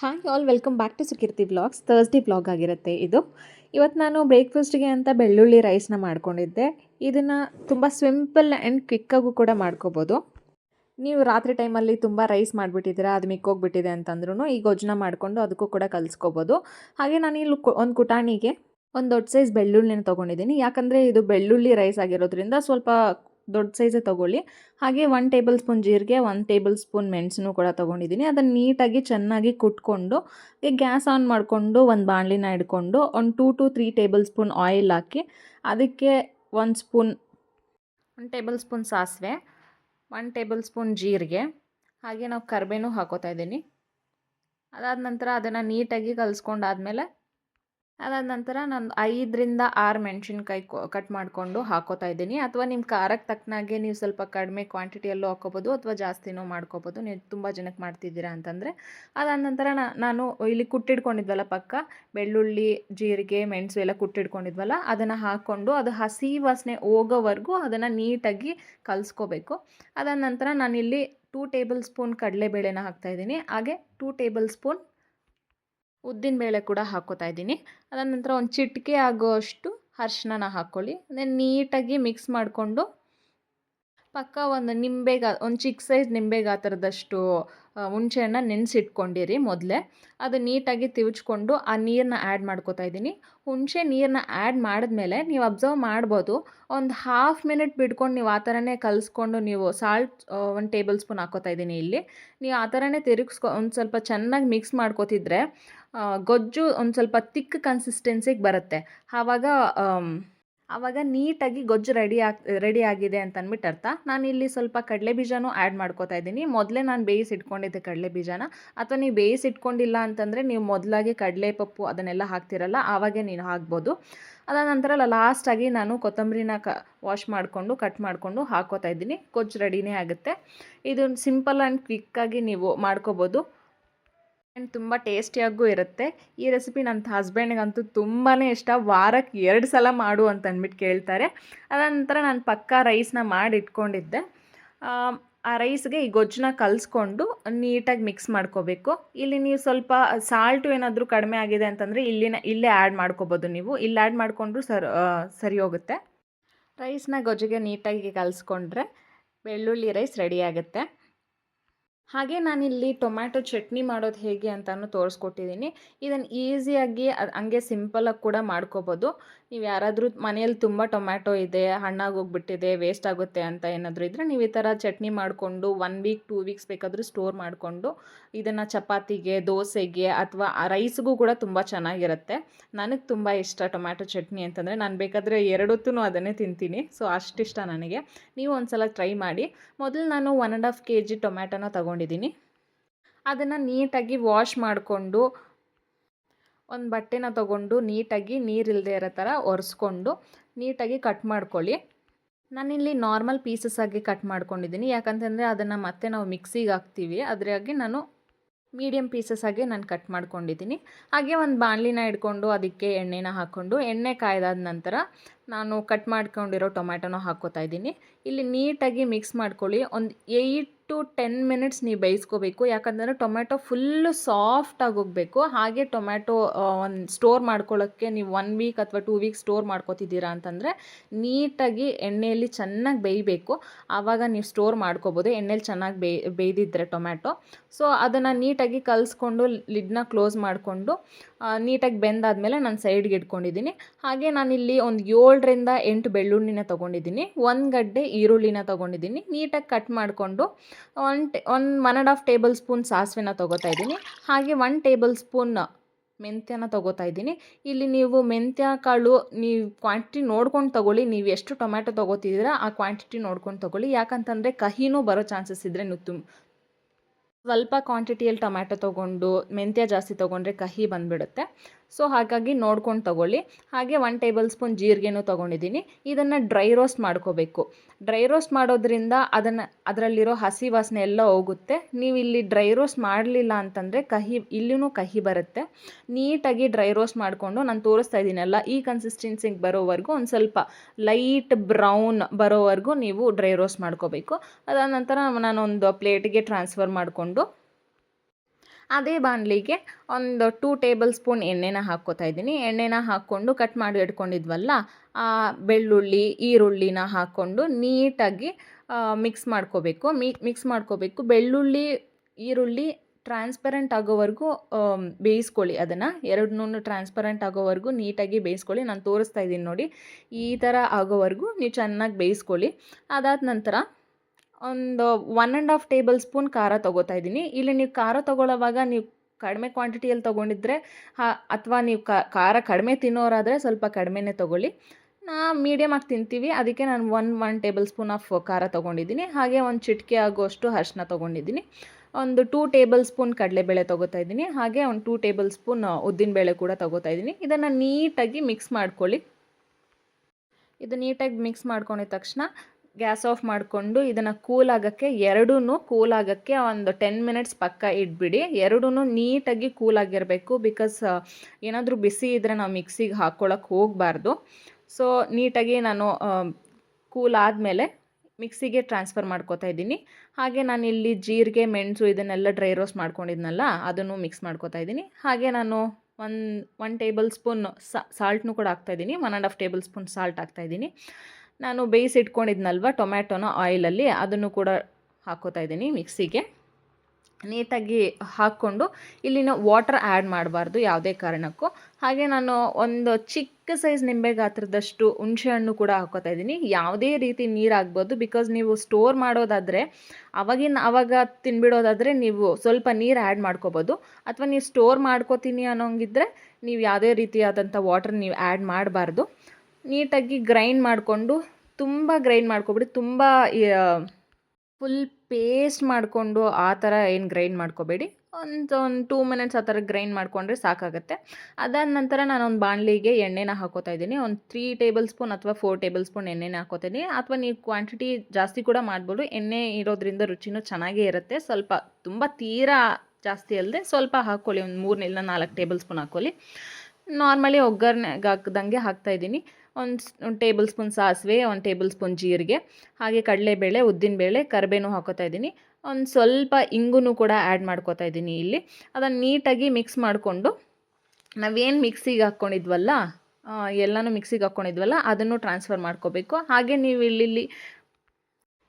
Hi all welcome back to Sukeerthi vlogs Thursday vlog ಆಗಿರುತ್ತೆ ಇದು. ಇವತ್ತು ನಾನು ಬ್ರೇಕ್ಫಾಸ್ಟ್ಗೆ ಅಂತ ಬೆಳ್ಳುಳ್ಳಿ ರೈಸ್ನ ಮಾಡ್ಕೊಂಡಿದ್ದೆ. ಇದನ್ನು ತುಂಬ ಸಿಂಪಲ್ ಆ್ಯಂಡ್ ಕ್ವಿಕ್ಕಾಗೂ ಕೂಡ ಮಾಡ್ಕೋಬೋದು. ನೀವು ರಾತ್ರಿ ಟೈಮಲ್ಲಿ ತುಂಬ ರೈಸ್ ಮಾಡಿಬಿಟ್ಟಿದ್ದೀರಾ, ಅದು ಮಿಕ್ಕೋಗ್ಬಿಟ್ಟಿದೆ ಅಂತಂದ್ರೂ ಈ ಗೊಜ್ಜನ್ನ ಮಾಡಿಕೊಂಡು ಅದಕ್ಕೂ ಕೂಡ ಕಲಿಸ್ಕೋಬೋದು. ಹಾಗೆ ನಾನು ಇಲ್ಲಿ ಒಂದು ಕುಟಾಣಿಗೆ ಒಂದು ದೊಡ್ಡ ಸೈಜ್ ಬೆಳ್ಳುಳ್ಳಿನ ತೊಗೊಂಡಿದ್ದೀನಿ. ಯಾಕಂದರೆ ಇದು ಬೆಳ್ಳುಳ್ಳಿ ರೈಸ್ ಆಗಿರೋದ್ರಿಂದ ಸ್ವಲ್ಪ ದೊಡ್ಡ ಸೈಜೇ ತೊಗೊಳ್ಳಿ. ಹಾಗೆ ಒನ್ ಟೇಬಲ್ ಸ್ಪೂನ್ ಜೀರಿಗೆ ಒನ್ ಟೇಬಲ್ ಸ್ಪೂನ್ ಮೆಣಸನ್ನು ಕೂಡ ತೊಗೊಂಡಿದ್ದೀನಿ. ಅದನ್ನು ನೀಟಾಗಿ ಚೆನ್ನಾಗಿ ಕುಟ್ಕೊಂಡು ಗ್ಯಾಸ್ ಆನ್ ಮಾಡಿಕೊಂಡು ಒಂದು ಬಾಣಲಿನ ಇಟ್ಕೊಂಡು ಒಂದು two to three tablespoon oil ಹಾಕಿ, ಅದಕ್ಕೆ ಒಂದು ಸ್ಪೂನ್ ಒಂದು ಟೇಬಲ್ ಸ್ಪೂನ್ ಸಾಸಿವೆ ಒನ್ ಟೇಬಲ್ ಸ್ಪೂನ್ ಜೀರಿಗೆ, ಹಾಗೆ ನಾವು ಕರಿಬೇನೂ ಹಾಕೋತಾ ಇದ್ದೀನಿ. ಅದಾದ ನಂತರ ಅದನ್ನು ನೀಟಾಗಿ ಕಲಿಸ್ಕೊಂಡಾದ್ಮೇಲೆ ಅದಾದ ನಂತರ ನಾನು ಐದರಿಂದ ಆರು ಮೆಣಸಿನ್ಕಾಯಿ ಕಟ್ ಮಾಡಿಕೊಂಡು ಹಾಕೋತಾ ಇದ್ದೀನಿ. ಅಥವಾ ನಿಮ್ಮ ಖಾರಕ್ಕೆ ತಕ್ಕನಾಗೆ ನೀವು ಸ್ವಲ್ಪ ಕಡಿಮೆ ಕ್ವಾಂಟಿಟಿಯಲ್ಲೂ ಹಾಕೋಬೋದು, ಅಥವಾ ಜಾಸ್ತಿನೂ ಮಾಡ್ಕೋಬೋದು. ನೀವು ತುಂಬ ಜನಕ್ಕೆ ಮಾಡ್ತಿದ್ದೀರಾ ಅಂತಂದರೆ, ಅದಾದ ನಂತರ ನಾನು ಇಲ್ಲಿ ಕುಟ್ಟಿಡ್ಕೊಂಡಿದ್ವಲ್ಲ ಪಕ್ಕ, ಬೆಳ್ಳುಳ್ಳಿ, ಜೀರಿಗೆ, ಮೆಣಸು ಎಲ್ಲ ಕುಟ್ಟಿಡ್ಕೊಂಡಿದ್ವಲ್ಲ ಅದನ್ನು ಹಾಕ್ಕೊಂಡು ಅದು ಹಸಿ ವಾಸನೆ ಹೋಗೋವರೆಗೂ ಅದನ್ನು ನೀಟಾಗಿ ಕಲಿಸ್ಕೋಬೇಕು. ಅದಾದ ನಂತರ ನಾನಿಲ್ಲಿ ಟೂ ಟೇಬಲ್ ಸ್ಪೂನ್ ಕಡಲೆಬೇಳೆನ ಹಾಕ್ತಾಯಿದ್ದೀನಿ ಹಾಗೆ ಟೂ ಟೇಬಲ್ ಸ್ಪೂನ್ ಉದ್ದಿನಬೇಳೆ ಕೂಡ ಹಾಕೋತಾ ಇದ್ದೀನಿ. ಅದಾದ ನಂತರ ಒಂದು ಚಿಟಿಕೆ ಆಗೋಷ್ಟು ಅರ್ಶಿಣನ ಹಾಕ್ಕೊಳ್ಳಿ ನೀಟಾಗಿ ಮಿಕ್ಸ್ ಮಾಡಿಕೊಂಡು ಪಕ್ಕ ಒಂದು ನಿಂಬೆ ಗಾ ಒಂದು ಚಿಕ್ಕ ಸೈಜ್ ನಿಂಬೆ ಗಾತ್ರದಷ್ಟು ಹುಣಸೆಹಣ್ಣ ನೆನೆಸಿಟ್ಕೊಂಡಿರಿ ಮೊದಲೇ. ಅದು ನೀಟಾಗಿ ತಿವಿಚ್ಕೊಂಡು ಆ ನೀರನ್ನ ಆ್ಯಡ್ ಮಾಡ್ಕೋತಾ ಇದ್ದೀನಿ. ಹುಣಸೆ ನೀರನ್ನ ಆ್ಯಡ್ ಮಾಡಿದ್ಮೇಲೆ ನೀವು ಅಬ್ಸರ್ವ್ ಮಾಡ್ಬೋದು. ಒಂದು ಹಾಫ್ ಮಿನಿಟ್ ಬಿಟ್ಕೊಂಡು ನೀವು ಆ ಥರನೇ ಕಲಿಸ್ಕೊಂಡು ನೀವು ಸಾಲ್ಟ್ ಒಂದು ಟೇಬಲ್ ಸ್ಪೂನ್ ಹಾಕೋತಾ ಇದ್ದೀನಿ ಇಲ್ಲಿ. ನೀವು ಆ ಥರನೇ ತಿರುಗಿಸ್ಕೊ, ಒಂದು ಸ್ವಲ್ಪ ಚೆನ್ನಾಗಿ ಮಿಕ್ಸ್ ಮಾಡ್ಕೋತಿದ್ರೆ ಗೊಜ್ಜು ಒಂದು ಸ್ವಲ್ಪ ತಿಕ್ ಕನ್ಸಿಸ್ಟೆನ್ಸಿಗೆ ಬರುತ್ತೆ. ಆವಾಗ ಆವಾಗ ನೀಟಾಗಿ ಗೊಜ್ಜು ರೆಡಿ ಆಗ್, ರೆಡಿ ಆಗಿದೆ ಅಂತ ಅಂದ್ಬಿಟ್ಟು ಅರ್ಥ. ನಾನಿಲ್ಲಿ ಸ್ವಲ್ಪ ಕಡಲೆ ಬೀಜನೂ ಆ್ಯಡ್ ಮಾಡ್ಕೋತಾ ಇದ್ದೀನಿ. ಮೊದಲೇ ನಾನು ಬೇಯಿಸಿ ಇಟ್ಕೊಂಡಿದ್ದೆ ಕಡಲೆ ಬೀಜನ. ಅಥವಾ ನೀವು ಬೇಯಿಸಿ ಇಟ್ಕೊಂಡಿಲ್ಲ ಅಂತಂದರೆ ನೀವು ಮೊದಲಾಗಿ ಕಡಲೆ ಪಪ್ಪು ಅದನ್ನೆಲ್ಲ ಹಾಕ್ತಿರಲ್ಲ, ಆವಾಗೇ ನೀನು ಹಾಕ್ಬೋದು. ಅದಾದ ನಂತರ ಲಾಸ್ಟಾಗಿ ನಾನು ಕೊತ್ತಂಬರಿನ ಕ ವಾಶ್ ಮಾಡಿಕೊಂಡು ಕಟ್ ಮಾಡಿಕೊಂಡು ಹಾಕೋತಾ ಇದ್ದೀನಿ. ಗೊಜ್ಜು ರೆಡಿನೇ ಆಗುತ್ತೆ. ಇದು ಸಿಂಪಲ್ ಆ್ಯಂಡ್ ಕ್ವಿಕ್ಕಾಗಿ ನೀವು ಮಾಡ್ಕೋಬೋದು. ಆ್ಯಂಡ್ ತುಂಬ ಟೇಸ್ಟಿಯಾಗೂ ಇರುತ್ತೆ. ಈ ರೆಸಿಪಿ ನನ್ನ ಹಸ್ಬೆಂಡ್ಗಂತೂ ತುಂಬಾ ಇಷ್ಟ. ವಾರಕ್ಕೆ ಎರಡು ಸಲ ಮಾಡು ಅಂತ ಅಂದ್ಬಿಟ್ಟು ಕೇಳ್ತಾರೆ. ಅದನಂತರ ನಾನು ಪಕ್ಕಾ ರೈಸ್ನ ಮಾಡಿ ಇಟ್ಕೊಂಡಿದ್ದೆ ಆ ರೈಸ್ಗೆ ಈ ಗೊಜ್ಜನ್ನ ಕಲಿಸ್ಕೊಂಡು ನೀಟಾಗಿ ಮಿಕ್ಸ್ ಮಾಡ್ಕೋಬೇಕು. ಇಲ್ಲಿ ನೀವು ಸ್ವಲ್ಪ ಸಾಲ್ಟು ಏನಾದರೂ ಕಡಿಮೆ ಆಗಿದೆ ಅಂತಂದರೆ ಇಲ್ಲಿನ, ಇಲ್ಲೇ ಆ್ಯಡ್ ಮಾಡ್ಕೋಬೋದು ನೀವು. ಇಲ್ಲಿ ಆ್ಯಡ್ ಮಾಡಿಕೊಂಡ್ರು ಸರ್ ಸರಿ ಹೋಗುತ್ತೆ. ರೈಸ್ನ ಗೊಜ್ಜಿಗೆ ನೀಟಾಗಿ ಕಲಿಸ್ಕೊಂಡ್ರೆ, ಬೆಳ್ಳುಳ್ಳಿ ರೈಸ್ ರೆಡಿ ಆಗುತ್ತೆ. ಹಾಗೆ ನಾನಿಲ್ಲಿ ಟೊಮ್ಯಾಟೊ ಚಟ್ನಿ ಮಾಡೋದು ಹೇಗೆ ಅಂತಲೂ ತೋರಿಸ್ಕೊಟ್ಟಿದ್ದೀನಿ. ಇದನ್ನು ಈಸಿಯಾಗಿ ಹಂಗೆ ಸಿಂಪಲಾಗಿ ಕೂಡ ಮಾಡ್ಕೋಬೋದು. ನೀವು ಯಾರಾದರೂ ಮನೆಯಲ್ಲಿ ತುಂಬ ಟೊಮ್ಯಾಟೊ ಇದೆ, ಹಣ್ಣಾಗಿ ಹೋಗ್ಬಿಟ್ಟಿದೆ ವೇಸ್ಟ್ ಆಗುತ್ತೆ ಅಂತ ಏನಾದರೂ ಇದ್ದರೆ ನೀವು ಈ ಥರ ಚಟ್ನಿ ಮಾಡಿಕೊಂಡು ಒನ್ ವೀಕ್ ಟೂ ವೀಕ್ಸ್ ಬೇಕಾದರೂ ಸ್ಟೋರ್ ಮಾಡಿಕೊಂಡು ಇದನ್ನು ಚಪಾತಿಗೆ, ದೋಸೆಗೆ ಅಥವಾ ರೈಸ್ಗೂ ಕೂಡ ತುಂಬ ಚೆನ್ನಾಗಿರುತ್ತೆ. ನನಗೆ ತುಂಬ ಇಷ್ಟ ಟೊಮ್ಯಾಟೊ ಚಟ್ನಿ ಅಂತಂದರೆ ನಾನು ಬೇಕಾದರೆ ಎರಡೊತ್ತೂ ಅದನ್ನೇ ತಿಂತೀನಿ. ಸೊ ಅಷ್ಟಿಷ್ಟ ನನಗೆ. ನೀವು ಒಂದು ಸಲ ಟ್ರೈ ಮಾಡಿ. ಮೊದಲು ನಾನು one and half K G ಟೊಮ್ಯಾಟೊನ ತೊಗೊಂಡಿದ್ದೀನಿ ಅದನ್ನು ನೀಟಾಗಿ ವಾಶ್ ಮಾಡಿಕೊಂಡು ಒಂದು ಬಟ್ಟೆನ ತೊಗೊಂಡು ನೀಟಾಗಿ ನೀರಿಲ್ಲದೆ ಇರೋ ಥರ ಒರೆಸ್ಕೊಂಡು ನೀಟಾಗಿ ಕಟ್ ಮಾಡ್ಕೊಳ್ಳಿ. ನಾನಿಲ್ಲಿ ನಾರ್ಮಲ್ ಪೀಸಸ್ ಆಗಿ ಕಟ್ ಮಾಡ್ಕೊಂಡಿದ್ದೀನಿ. ಯಾಕಂತಂದರೆ ಅದನ್ನು ಮತ್ತೆ ನಾವು ಮಿಕ್ಸಿಗೆ ಹಾಕ್ತೀವಿ. ಅದರಾಗಿ ನಾನು ಮೀಡಿಯಮ್ ಪೀಸಸ್ ಆಗಿ ನಾನು ಕಟ್ ಮಾಡ್ಕೊಂಡಿದ್ದೀನಿ. ಹಾಗೆ ಒಂದು ಬಾಣಲಿನ ಇಟ್ಕೊಂಡು ಅದಕ್ಕೆ ಎಣ್ಣೆನ ಹಾಕ್ಕೊಂಡು ಎಣ್ಣೆ ಕಾಯ್ದಾದ ನಂತರ ನಾನು ಕಟ್ ಮಾಡ್ಕೊಂಡಿರೋ ಟೊಮ್ಯಾಟೊನ ಹಾಕ್ಕೋತಾ ಇದ್ದೀನಿ. ಇಲ್ಲಿ ನೀಟಾಗಿ ಮಿಕ್ಸ್ ಮಾಡ್ಕೊಳ್ಳಿ. ಒಂದು ಏಯ್ಟ್ ಟು ಟೆನ್ ಮಿನಿಟ್ಸ್ ನೀವು ಬೇಯಿಸ್ಕೋಬೇಕು. ಯಾಕಂದರೆ ಟೊಮೆಟೊ ಫುಲ್ಲು ಸಾಫ್ಟಾಗಿ ಹೋಗಬೇಕು. ಹಾಗೆ ಟೊಮ್ಯಾಟೊ ಒಂದು ಸ್ಟೋರ್ ಮಾಡ್ಕೊಳ್ಳೋಕ್ಕೆ ನೀವು ಒನ್ ವೀಕ್ ಅಥವಾ ಟೂ ವೀಕ್ ಸ್ಟೋರ್ ಮಾಡ್ಕೋತಿದ್ದೀರಾ ಅಂತಂದರೆ ನೀಟಾಗಿ ಎಣ್ಣೆಯಲ್ಲಿ ಚೆನ್ನಾಗಿ ಬೇಯಬೇಕು. ಆವಾಗ ನೀವು ಸ್ಟೋರ್ ಮಾಡ್ಕೋಬೋದು. ಎಣ್ಣೆಲಿ ಚೆನ್ನಾಗಿ ಬೇಯ್ ಬೇಯ್ದಿದ್ರೆ ಟೊಮ್ಯಾಟೊ. ಸೊ ಅದನ್ನು ನೀಟಾಗಿ ಕಲಿಸ್ಕೊಂಡು ಲಿಡ್ನ ಕ್ಲೋಸ್ ಮಾಡಿಕೊಂಡು ನೀಟಾಗಿ ಬೆಂದಾದಮೇಲೆ ನಾನು ಸೈಡ್ಗೆ ಇಟ್ಕೊಂಡಿದ್ದೀನಿ. ಹಾಗೆ ನಾನಿಲ್ಲಿ ಒಂದು ಏಳರಿಂದ ಎಂಟು ಬೆಳ್ಳುಳ್ಳಿನ ತೊಗೊಂಡಿದ್ದೀನಿ. ಒಂದು ಗಡ್ಡೆ ಈರುಳ್ಳಿನ ತೊಗೊಂಡಿದ್ದೀನಿ. ನೀಟಾಗಿ ಕಟ್ ಮಾಡಿಕೊಂಡು one ಟೆ one one and half tablespoon ಸಾಸಿವೆನ ತೊಗೋತಾ ಇದ್ದೀನಿ. ಹಾಗೆ ಒನ್ ಟೇಬಲ್ ಸ್ಪೂನ್ ಮೆಂತ್ಯನ ತೊಗೋತಾ ಇದ್ದೀನಿ. ಇಲ್ಲಿ ನೀವು ಮೆಂತ್ಯ, ಕಾಳು ನೀವು ಕ್ವಾಂಟಿಟಿ ನೋಡ್ಕೊಂಡು ತೊಗೊಳ್ಳಿ. ನೀವು ಎಷ್ಟು ಟೊಮ್ಯಾಟೊ ತೊಗೋತಿದ್ದೀರಾ ಆ ಕ್ವಾಂಟಿಟಿ ನೋಡ್ಕೊಂಡು ತೊಗೊಳ್ಳಿ. ಯಾಕಂತಂದರೆ ಕಹಿನೂ ಬರೋ ಚಾನ್ಸಸ್ ಇದ್ದರೆ ನೀವು ತುಂಬ ಸ್ವಲ್ಪ ಕ್ವಾಂಟಿಟಿಯಲ್ಲಿ ಟೊಮ್ಯಾಟೊ ತೊಗೊಂಡು ಮೆಂತ್ಯ ಜಾಸ್ತಿ ತೊಗೊಂಡ್ರೆ ಕಹಿ ಬಂದುಬಿಡುತ್ತೆ. ಸೊ ಹಾಗಾಗಿ ನೋಡ್ಕೊಂಡು ತಗೊಳ್ಳಿ. ಹಾಗೆ ಒನ್ ಟೇಬಲ್ ಸ್ಪೂನ್ ಜೀರಿಗೆನೂ ತೊಗೊಂಡಿದ್ದೀನಿ. ಇದನ್ನು ಡ್ರೈ ರೋಸ್ಟ್ ಮಾಡ್ಕೋಬೇಕು. ಡ್ರೈ ರೋಸ್ಟ್ ಮಾಡೋದ್ರಿಂದ ಅದನ್ನು, ಅದರಲ್ಲಿರೋ ಹಸಿ ವಾಸನೆ ಎಲ್ಲ ಹೋಗುತ್ತೆ. ನೀವು ಇಲ್ಲಿ ಡ್ರೈ ರೋಸ್ಟ್ ಮಾಡಲಿಲ್ಲ ಅಂತಂದರೆ ಕಹಿ, ಇಲ್ಲಿನೂ ಕಹಿ ಬರುತ್ತೆ. ನೀಟಾಗಿ ಡ್ರೈ ರೋಸ್ಟ್ ಮಾಡಿಕೊಂಡು ನಾನು ತೋರಿಸ್ತಾ ಇದ್ದೀನಲ್ಲ ಈ ಕನ್ಸಿಸ್ಟೆನ್ಸಿಗೆ ಬರೋವರೆಗೂ ಒಂದು ಸ್ವಲ್ಪ ಲೈಟ್ ಬ್ರೌನ್ ಬರೋವರೆಗೂ ನೀವು ಡ್ರೈ ರೋಸ್ಟ್ ಮಾಡ್ಕೋಬೇಕು. ಅದಾದ ನಂತರ ನಾನೊಂದು ಪ್ಲೇಟಿಗೆ ಟ್ರಾನ್ಸ್ಫರ್ ಮಾಡಿಕೊಂಡು ಅದೇ ಬಾಣಲಿಗೆ ಒಂದು ಟೂ ಟೇಬಲ್ ಸ್ಪೂನ್ ಎಣ್ಣೆನ ಹಾಕ್ಕೋತಾ ಇದ್ದೀನಿ. ಎಣ್ಣೆನ ಹಾಕ್ಕೊಂಡು ಕಟ್ ಮಾಡಿ ಇಟ್ಕೊಂಡಿದ್ವಲ್ಲ ಆ ಬೆಳ್ಳುಳ್ಳಿ, ಈರುಳ್ಳಿನ ಹಾಕ್ಕೊಂಡು ನೀಟಾಗಿ ಮಿಕ್ಸ್ ಮಾಡ್ಕೋಬೇಕು. ಮಿಕ್ಸ್ ಮಾಡ್ಕೋಬೇಕು. ಬೆಳ್ಳುಳ್ಳಿ, ಈರುಳ್ಳಿ ಟ್ರಾನ್ಸ್ಪರೆಂಟ್ ಆಗೋವರೆಗೂ ಬೇಯಿಸ್ಕೊಳ್ಳಿ ಅದನ್ನು. ಎರಡನ್ನೂ ಟ್ರಾನ್ಸ್ಪರೆಂಟ್ ಆಗೋವರೆಗೂ ನೀಟಾಗಿ ಬೇಯಿಸ್ಕೊಳ್ಳಿ. ನಾನು ತೋರಿಸ್ತಾ ಇದ್ದೀನಿ ನೋಡಿ. ಈ ಥರ ಆಗೋವರೆಗೂ ನೀವು ಚೆನ್ನಾಗಿ ಬೇಯಿಸ್ಕೊಳ್ಳಿ. ಅದಾದ ನಂತರ ಒಂದು one and half tablespoon ಖಾರ ತೊಗೋತಾ ಇದ್ದೀನಿ. ಇಲ್ಲಿ ನೀವು ಖಾರ ತೊಗೊಳ್ಳೋವಾಗ ನೀವು ಕಡಿಮೆ ಕ್ವಾಂಟಿಟಿಯಲ್ಲಿ ತೊಗೊಂಡಿದ್ರೆ ಅಥವಾ ನೀವು ಖಾರ ಕಡಿಮೆ ತಿನ್ನೋರಾದರೆ ಸ್ವಲ್ಪ ಕಡಿಮೆನೇ ತೊಗೊಳ್ಳಿ. ನಾ ಮೀಡಿಯಮ್ ಆಗಿ ತಿಂತೀವಿ. ಅದಕ್ಕೆ ನಾನು one one tablespoon of ಖಾರ ತೊಗೊಂಡಿದ್ದೀನಿ. ಹಾಗೆ ಒಂದು ಚಿಟಿಕೆ ಆಗೋಷ್ಟು ಅರಿಶಿನ ತೊಗೊಂಡಿದ್ದೀನಿ. ಒಂದು ಟೂ ಟೇಬಲ್ ಸ್ಪೂನ್ ಕಡಲೆಬೇಳೆ ತೊಗೋತಾ ಇದ್ದೀನಿ. ಹಾಗೆ ಒಂದು ಟೂ ಟೇಬಲ್ ಸ್ಪೂನ್ ಉದ್ದಿನಬೇಳೆ ಕೂಡ ತೊಗೋತಾ ಇದ್ದೀನಿ. ಇದನ್ನು ನೀಟಾಗಿ ಮಿಕ್ಸ್ ಮಾಡ್ಕೊಳ್ಳಿ. ಇದು ನೀಟಾಗಿ ಮಿಕ್ಸ್ ಮಾಡ್ಕೊಂಡಿದ ತಕ್ಷಣ ಗ್ಯಾಸ್ ಆಫ್ ಮಾಡಿಕೊಂಡು ಇದನ್ನು ಕೂಲ್ ಆಗೋಕ್ಕೆ ಎರಡೂ ಕೂಲ್ ಆಗೋಕ್ಕೆ ಒಂದು ಟೆನ್ ಮಿನಿಟ್ಸ್ ಪಕ್ಕ ಇಟ್ಬಿಡಿ. ಎರಡೂ ನೀಟಾಗಿ ಕೂಲ್ ಆಗಿರಬೇಕು ಬಿಕಾಸ್ ಏನಾದರೂ ಬಿಸಿ ಇದ್ದರೆ ನಾವು ಮಿಕ್ಸಿಗೆ ಹಾಕ್ಕೊಳಕ್ಕೆ ಹೋಗಬಾರ್ದು. ಸೊ ನೀಟಾಗಿ ನಾನು ಕೂಲ್ ಆದಮೇಲೆ ಮಿಕ್ಸಿಗೆ ಟ್ರಾನ್ಸ್ಫರ್ ಮಾಡ್ಕೋತಾ ಇದ್ದೀನಿ. ಹಾಗೆ ನಾನು ಇಲ್ಲಿ ಜೀರಿಗೆ, ಮೆಣಸು ಇದನ್ನೆಲ್ಲ ಡ್ರೈ ರೋಸ್ಟ್ ಮಾಡ್ಕೊಂಡಿದ್ನಲ್ಲ, ಅದನ್ನು ಮಿಕ್ಸ್ ಮಾಡ್ಕೋತಾ ಇದ್ದೀನಿ. ಹಾಗೆ ನಾನು ಒನ್ ಒನ್ ಟೇಬಲ್ ಸ್ಪೂನ್ ಸಾಲ್ಟ್ನು ಕೂಡ ಹಾಕ್ತಾಯಿದ್ದೀನಿ one and half tablespoon salt ಹಾಕ್ತಾಯಿದ್ದೀನಿ ನಾನು ಬೇಯಿಸಿಟ್ಕೊಂಡಿದ್ನಲ್ವ ಟೊಮ್ಯಾಟೊನ ಆಯಿಲಲ್ಲಿ, ಅದನ್ನು ಕೂಡ ಹಾಕೋತಾ ಇದ್ದೀನಿ ಮಿಕ್ಸಿಗೆ. ನೀಟಾಗಿ ಹಾಕ್ಕೊಂಡು ಇಲ್ಲಿನ ವಾಟರ್ ಆ್ಯಡ್ ಮಾಡಬಾರ್ದು ಯಾವುದೇ ಕಾರಣಕ್ಕೂ. ಹಾಗೆ ನಾನು ಒಂದು ಚಿಕ್ಕ ಸೈಜ್ ನಿಂಬೆ ಗಾತ್ರದಷ್ಟು ಹುಣಸೆಹಣ್ಣು ಕೂಡ ಹಾಕೋತಾ ಇದ್ದೀನಿ. ಯಾವುದೇ ರೀತಿ ನೀರು ಆಗ್ಬೋದು, ಬಿಕಾಸ್ ನೀವು ಸ್ಟೋರ್ ಮಾಡೋದಾದರೆ, ಅವಾಗಿನ, ಅವಾಗ ತಿನ್ಬಿಡೋದಾದರೆ ನೀವು ಸ್ವಲ್ಪ ನೀರು ಆ್ಯಡ್ ಮಾಡ್ಕೋಬೋದು. ಅಥವಾ ನೀವು ಸ್ಟೋರ್ ಮಾಡ್ಕೋತೀನಿ ಅನ್ನೋಂಗಿದ್ರೆ ನೀವು ಯಾವುದೇ ರೀತಿಯಾದಂಥ ವಾಟರ್ ನೀವು ಆ್ಯಡ್ ಮಾಡಬಾರ್ದು. ನೀಟಾಗಿ ಗ್ರೈಂಡ್ ಮಾಡಿಕೊಂಡು ತುಂಬ ಗ್ರೈಂಡ್ ಮಾಡ್ಕೊಬಿಡಿ. ತುಂಬ ಫುಲ್ ಪೇಸ್ಟ್ ಮಾಡಿಕೊಂಡು ಆ ಥರ ಏನು ಗ್ರೈಂಡ್ ಮಾಡ್ಕೋಬೇಡಿ. ಒಂದು ಒಂದು ಟೂ ಮಿನಿಟ್ಸ್ ಆ ಥರ ಗ್ರೈಂಡ್ ಮಾಡಿಕೊಂಡ್ರೆ ಸಾಕಾಗುತ್ತೆ. ಅದಾದ ನಂತರ ನಾನು ಒಂದು ಬಾಣಲಿಗೆ ಎಣ್ಣೆನ ಹಾಕೋತಾ ಇದ್ದೀನಿ. ಒಂದು ತ್ರೀ ಟೇಬಲ್ ಸ್ಪೂನ್ ಅಥವಾ ಫೋರ್ ಟೇಬಲ್ ಸ್ಪೂನ್ ಎಣ್ಣೆನ ಹಾಕೋತಾ ಇದ್ದೀನಿ. ಅಥವಾ ನೀವು ಕ್ವಾಂಟಿಟಿ ಜಾಸ್ತಿ ಕೂಡ ಮಾಡ್ಬೋದು. ಎಣ್ಣೆ ಇರೋದ್ರಿಂದ ರುಚಿನೂ ಚೆನ್ನಾಗೇ ಇರುತ್ತೆ. ಸ್ವಲ್ಪ, ತುಂಬ ತೀರಾ ಜಾಸ್ತಿ ಅಲ್ಲದೆ ಸ್ವಲ್ಪ ಹಾಕ್ಕೊಳ್ಳಿ. ಒಂದು ಮೂರನೇ ಇಲ್ಲ ನಾಲ್ಕು ಟೇಬಲ್ ಸ್ಪೂನ್ ಹಾಕ್ಕೊಳ್ಳಿ. ನಾರ್ಮಲಿ ಒಗ್ಗರಣೆಗೆ ಹಾಕ್ದಂಗೆ ಹಾಕ್ತಾಯಿದ್ದೀನಿ ಒಂದು ಒಂದು ಟೇಬಲ್ ಸ್ಪೂನ್ ಸಾಸಿವೆ, ಒಂದು ಟೇಬಲ್ ಸ್ಪೂನ್ ಜೀರಿಗೆ, ಹಾಗೆ ಕಡಲೆಬೇಳೆ ಉದ್ದಿನಬೇಳೆ ಕರಿಬೇವು ಹಾಕೋತಾ ಇದ್ದೀನಿ. ಒಂದು ಸ್ವಲ್ಪ ಇಂಗು ಕೂಡ ಆ್ಯಡ್ ಮಾಡ್ಕೋತಾ ಇದ್ದೀನಿ ಇಲ್ಲಿ. ಅದನ್ನು ನೀಟಾಗಿ ಮಿಕ್ಸ್ ಮಾಡಿಕೊಂಡು, ನಾವೇನು ಮಿಕ್ಸಿಗೆ ಹಾಕ್ಕೊಂಡಿದ್ವಲ್ಲ ಎಲ್ಲನೂ ಮಿಕ್ಸಿಗೆ ಹಾಕ್ಕೊಂಡಿದ್ವಲ್ಲ ಅದನ್ನು ಟ್ರಾನ್ಸ್ಫರ್ ಮಾಡ್ಕೋಬೇಕು. ಹಾಗೆ ನೀವು ಇಲ್ಲಿ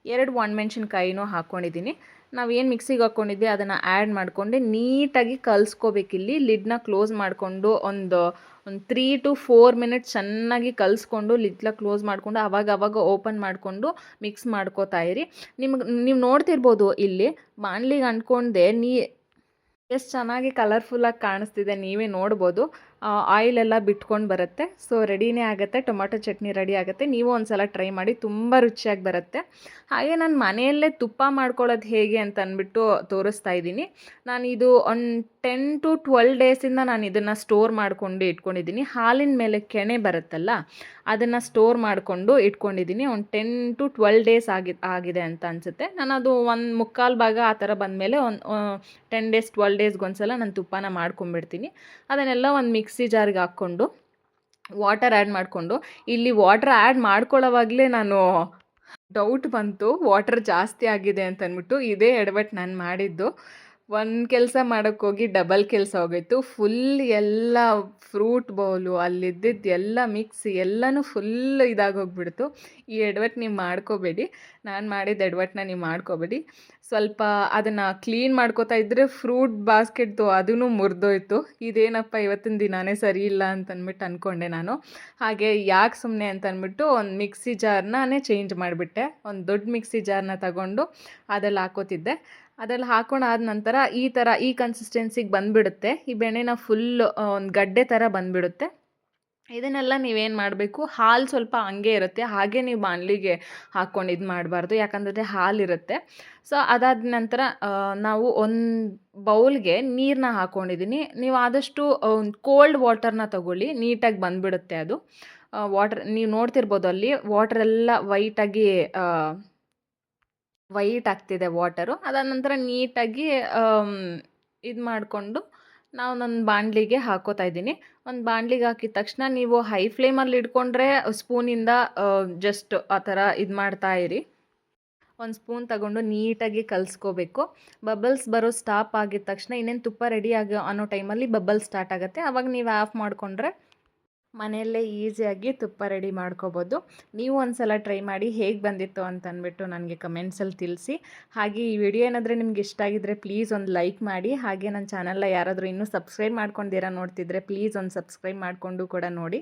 ಎರಡು ಒಣಮೆಣ್ಸಿನ್ಕಾಯಿನೂ ಹಾಕ್ಕೊಂಡಿದ್ದೀನಿ ನಾವು ಏನು ಮಿಕ್ಸಿಗೆ ಹಾಕ್ಕೊಂಡಿದ್ವಿ ಅದನ್ನು ಆ್ಯಡ್ ಮಾಡಿಕೊಂಡು ನೀಟಾಗಿ ಕಲಿಸ್ಕೋಬೇಕಿಲ್ಲಿ. ಲಿಡ್ನ ಕ್ಲೋಸ್ ಮಾಡಿಕೊಂಡು ಒಂದು ಒಂದು ತ್ರೀ ಟು ಫೋರ್ ಮಿನಿಟ್ಸ್ ಚೆನ್ನಾಗಿ ಕಲಿಸ್ಕೊಂಡು ಲಿಟ್ಲ ಕ್ಲೋಸ್ ಮಾಡಿಕೊಂಡು ಅವಾಗ ಅವಾಗ ಓಪನ್ ಮಾಡಿಕೊಂಡು ಮಿಕ್ಸ್ ಮಾಡ್ಕೋತಾ ಇರಿ. ನಿಮ್ಗೆ, ನೀವು ನೋಡ್ತಿರ್ಬೋದು ಇಲ್ಲಿ ಬಾಣಲಿಗೆ ಅಂದ್ಕೊಂಡೆ ನೀ, ಎಷ್ಟು ಚೆನ್ನಾಗಿ ಕಲರ್ಫುಲ್ಲಾಗಿ ಕಾಣಿಸ್ತಿದೆ ನೀವೇ ನೋಡ್ಬೋದು. ಆಯಿಲೆಲ್ಲ ಬಿಟ್ಕೊಂಡು ಬರುತ್ತೆ. ಸೊ ರೆಡಿನೇ ಆಗುತ್ತೆ, ಟೊಮಾಟೊ ಚಟ್ನಿ ರೆಡಿ ಆಗುತ್ತೆ. ನೀವು ಒಂದು ಸಲ ಟ್ರೈ ಮಾಡಿ ತುಂಬ ರುಚಿಯಾಗಿ ಬರುತ್ತೆ. ಹಾಗೆ ನಾನು ಮನೆಯಲ್ಲೇ ತುಪ್ಪ ಮಾಡ್ಕೊಳ್ಳೋದು ಹೇಗೆ ಅಂತ ಅಂದ್ಬಿಟ್ಟು ತೋರಿಸ್ತಾ ಇದ್ದೀನಿ. ನಾನು ಇದು ಒಂದು ಟೆನ್ ಟು ಟ್ವೆಲ್ ಡೇಸಿಂದ ನಾನು ಇದನ್ನು ಸ್ಟೋರ್ ಮಾಡಿಕೊಂಡು ಇಟ್ಕೊಂಡಿದ್ದೀನಿ. ಹಾಲಿನ ಮೇಲೆ ಕೆಣೆ ಬರುತ್ತಲ್ಲ, ಅದನ್ನು ಸ್ಟೋರ್ ಮಾಡಿಕೊಂಡು ಇಟ್ಕೊಂಡಿದ್ದೀನಿ. ಒಂದು ಟೆನ್ ಟು ಟ್ವೆಲ್ ಡೇಸ್ ಆಗಿ, ಆಗಿದೆ ಅಂತ ಅನಿಸುತ್ತೆ. ನಾನು ಅದು ಒಂದು ಮುಕ್ಕಾಲು ಭಾಗ ಆ ಥರ ಬಂದಮೇಲೆ ಒಂದು ಟೆನ್ ಡೇಸ್ ಟ್ವೆಲ್ ಡೇಸ್ಗೊಂದ್ಸಲ ನಾನು ತುಪ್ಪನ ಮಾಡ್ಕೊಂಬಿಡ್ತೀನಿ ಅದನ್ನೆಲ್ಲ ಒಂದು ಜಾರ್ಗೆ ಹಾಕ್ಕೊಂಡು ವಾಟರ್ ಆ್ಯಡ್ ಮಾಡಿಕೊಂಡು, ಇಲ್ಲಿ ವಾಟರ್ ಆ್ಯಡ್ ಮಾಡ್ಕೊಳ್ಳೋವಾಗಲೇ ನಾನು ಡೌಟ್ ಬಂತು, ವಾಟರ್ ಜಾಸ್ತಿ ಆಗಿದೆ ಅಂತ ಅಂದ್ಬಿಟ್ಟು ಇದೇ ಎಡವಟ್ಟು ನಾನು ಮಾಡಿದ್ದು. ಒಂದು ಕೆಲಸ ಮಾಡೋಕ್ಕೋಗಿ ಡಬಲ್ ಕೆಲಸ ಹೋಗಿತ್ತು. ಫುಲ್ ಎಲ್ಲ ಫ್ರೂಟ್ ಬೌಲು ಅಲ್ಲಿದ್ದಿದ್ದು ಎಲ್ಲ ಮಿಕ್ಸ್ ಎಲ್ಲನೂ ಫುಲ್ ಇದಾಗೋಗ್ಬಿಡ್ತು ಈ ಎಡವಟ್ಟು ನೀವು ಮಾಡ್ಕೋಬೇಡಿ. ನಾನು ಮಾಡಿದ ಎಡವಟ್ಟನ್ನ ನೀವು ಮಾಡ್ಕೋಬೇಡಿ. ಸ್ವಲ್ಪ ಅದನ್ನು ಕ್ಲೀನ್ ಮಾಡ್ಕೋತಾ ಇದ್ದರೆ ಫ್ರೂಟ್ ಬಾಸ್ಕೆಟ್ದು ಅದೂ ಮುರಿದೋಯ್ತು. ಇದೇನಪ್ಪ ಇವತ್ತಿನ ದಿನಾನೇ ಸರಿ ಇಲ್ಲ ಅಂತ ಅಂದ್ಬಿಟ್ಟು ಅಂದ್ಕೊಂಡೆ ನಾನು. ಹಾಗೆ ಯಾಕೆ ಸುಮ್ಮನೆ ಅಂತ ಅಂದ್ಬಿಟ್ಟು ಒಂದು ಮಿಕ್ಸಿ ಜಾರ್ನೇ ಚೇಂಜ್ ಮಾಡಿಬಿಟ್ಟೆ. ಒಂದು ದೊಡ್ಡ ಮಿಕ್ಸಿ ಜಾರ್ನ ತಗೊಂಡು ಅದಲ್ಲಿ ಹಾಕೋತಿದ್ದೆ. ಅದ್ರಲ್ಲಿ ಹಾಕೊಂಡಾದ ನಂತರ ಈ ಥರ ಈ ಕನ್ಸಿಸ್ಟೆನ್ಸಿಗೆ ಬಂದುಬಿಡುತ್ತೆ. ಈ ಬೆಣ್ಣೆನ ಫುಲ್ ಒಂದು ಗಡ್ಡೆ ಥರ ಬಂದುಬಿಡುತ್ತೆ. ಇದನ್ನೆಲ್ಲ ನೀವೇನು ಮಾಡಬೇಕು? ಹಾಲು ಸ್ವಲ್ಪ ಹಂಗೆ ಇರುತ್ತೆ. ಹಾಗೆ ನೀವು ಬಾಣಲಿಗೆ ಹಾಕ್ಕೊಂಡು ಇದು ಮಾಡಬಾರ್ದು. ಯಾಕಂದರೆ ಹಾಲಿರುತ್ತೆ ಸೊ ಅದಾದ ನಂತರ ನಾವು ಒಂದು ಬೌಲ್ಗೆ ನೀರನ್ನ ಹಾಕ್ಕೊಂಡಿದ್ದೀನಿ ನೀವು ಆದಷ್ಟು ಕೋಲ್ಡ್ ವಾಟರ್ನ ತಗೊಳ್ಳಿ. ನೀಟಾಗಿ ಬಂದುಬಿಡುತ್ತೆ ಅದು. ವಾಟರ್ ನೀವು ನೋಡ್ತಿರ್ಬೋದು ಅಲ್ಲಿ. ವಾಟ್ರೆಲ್ಲ ವೈಟಾಗಿ ವೈಟ್ ಆಗ್ತಿದೆ ವಾಟರು. ಅದಾದ ನಂತರ ನೀಟಾಗಿ ಇದು ಮಾಡಿಕೊಂಡು ನಾವು ನನ್ನ ಬಾಣಲಿಗೆ ಹಾಕೋತಾ ಇದ್ದೀನಿ. ಒಂದು ಬಾಣಲಿಗೆ ಹಾಕಿದ ತಕ್ಷಣ ನೀವು ಹೈ ಫ್ಲೇಮಲ್ಲಿ ಇಟ್ಕೊಂಡ್ರೆ ಸ್ಪೂನಿಂದ ಜಸ್ಟ್ ಆ ಥರ ಇದು ಮಾಡ್ತಾ ಇರಿ. ಒಂದು ಸ್ಪೂನ್ ತಗೊಂಡು ನೀಟಾಗಿ ಕಲಿಸ್ಕೋಬೇಕು. ಬಬಲ್ಸ್ ಬರೋ ಸ್ಟಾಪ್ ಆಗಿದ ತಕ್ಷಣ ಇನ್ನೇನು ತುಪ್ಪ ರೆಡಿ ಆಗೋ ಅನ್ನೋ ಟೈಮಲ್ಲಿ ಬಬಲ್ ಸ್ಟಾರ್ಟ್ ಆಗುತ್ತೆ. ಆವಾಗ ನೀವು ಆಫ್ ಮಾಡಿಕೊಂಡ್ರೆ ಮನೆಯಲ್ಲೇ ಈಸಿಯಾಗಿ ತುಪ್ಪ ರೆಡಿ ಮಾಡ್ಕೋಬೋದು. ನೀವು ಒಂದು ಸಲ ಟ್ರೈ ಮಾಡಿ ಹೇಗೆ ಬಂದಿತ್ತು ಅಂತ ಅಂದ್ಬಿಟ್ಟು ನನಗೆ ಕಮೆಂಟ್ಸಲ್ಲಿ ತಿಳಿಸಿ. ಹಾಗೆ ಈ ವಿಡಿಯೋ ಏನಾದರೂ ನಿಮ್ಗೆ ಇಷ್ಟ ಆಗಿದ್ರೆ ಪ್ಲೀಸ್ ಒಂದು ಲೈಕ್ ಮಾಡಿ. ಹಾಗೆ ನನ್ನ ಚಾನಲ್ನ ಯಾರಾದರೂ ಇನ್ನೂ ಸಬ್ಸ್ಕ್ರೈಬ್ ಮಾಡ್ಕೊಂಡಿರ ನೋಡ್ತಿದ್ರೆ ಪ್ಲೀಸ್ ಒಂದು ಸಬ್ಸ್ಕ್ರೈಬ್ ಮಾಡಿಕೊಂಡು ಕೂಡ ನೋಡಿ.